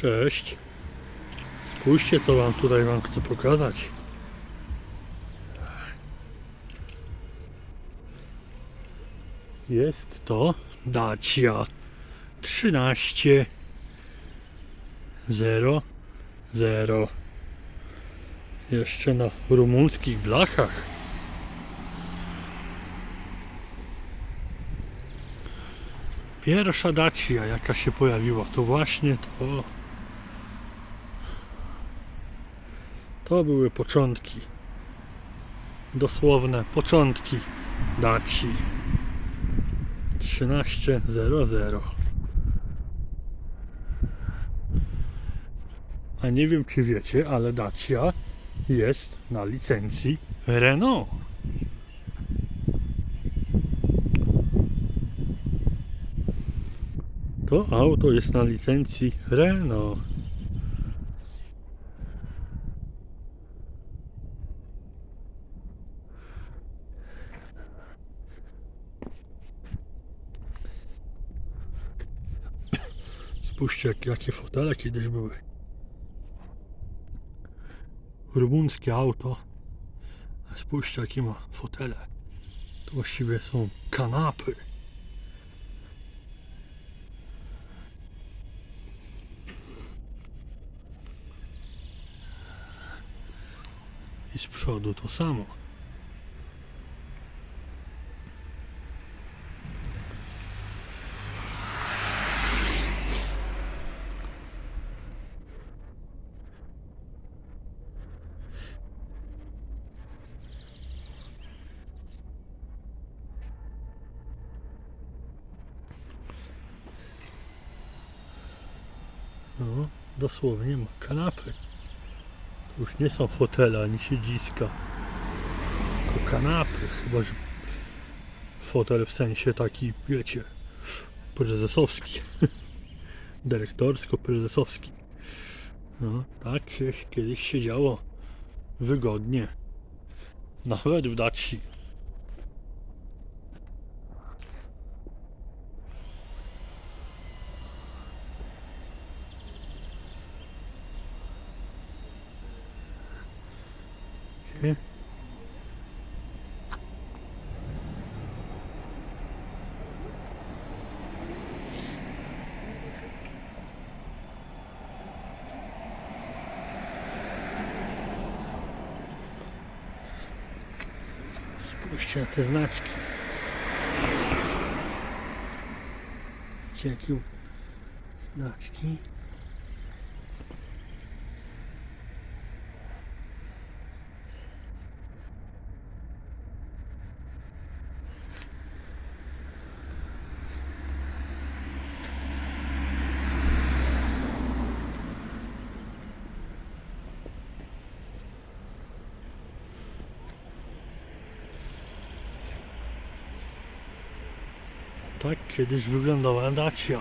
Cześć. Spójrzcie, co wam tutaj wam chcę pokazać. Jest to Dacia 13 0 0 jeszcze na rumuńskich blachach. Pierwsza Dacia jaka się pojawiła to właśnie to to były początki. Dosłowne początki Daci. 1300 a nie wiem czy wiecie, ale Dacia jest na licencji Renault. To auto jest na licencji Renault. Spójrzcie jak, jakie fotele kiedyś były. Rumuńskie auto. A spójrzcie jakie ma fotele. To właściwie są kanapy. I z przodu to samo. No, dosłownie ma kanapy. To już nie są fotele ani siedziska. Tylko kanapy. Chyba, że fotel w sensie taki, wiecie, prezesowski. Dyrektorsko-prezesowski. No, tak się kiedyś siedziało wygodnie. Nawet w Daci. Nie? Spójrzcie na te znaczki. Jakie znaczki? Tak kiedyś wyglądała Dacia.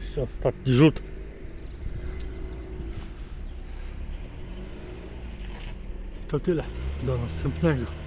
Jeszcze ostatni rzut. To tyle. Do następnego.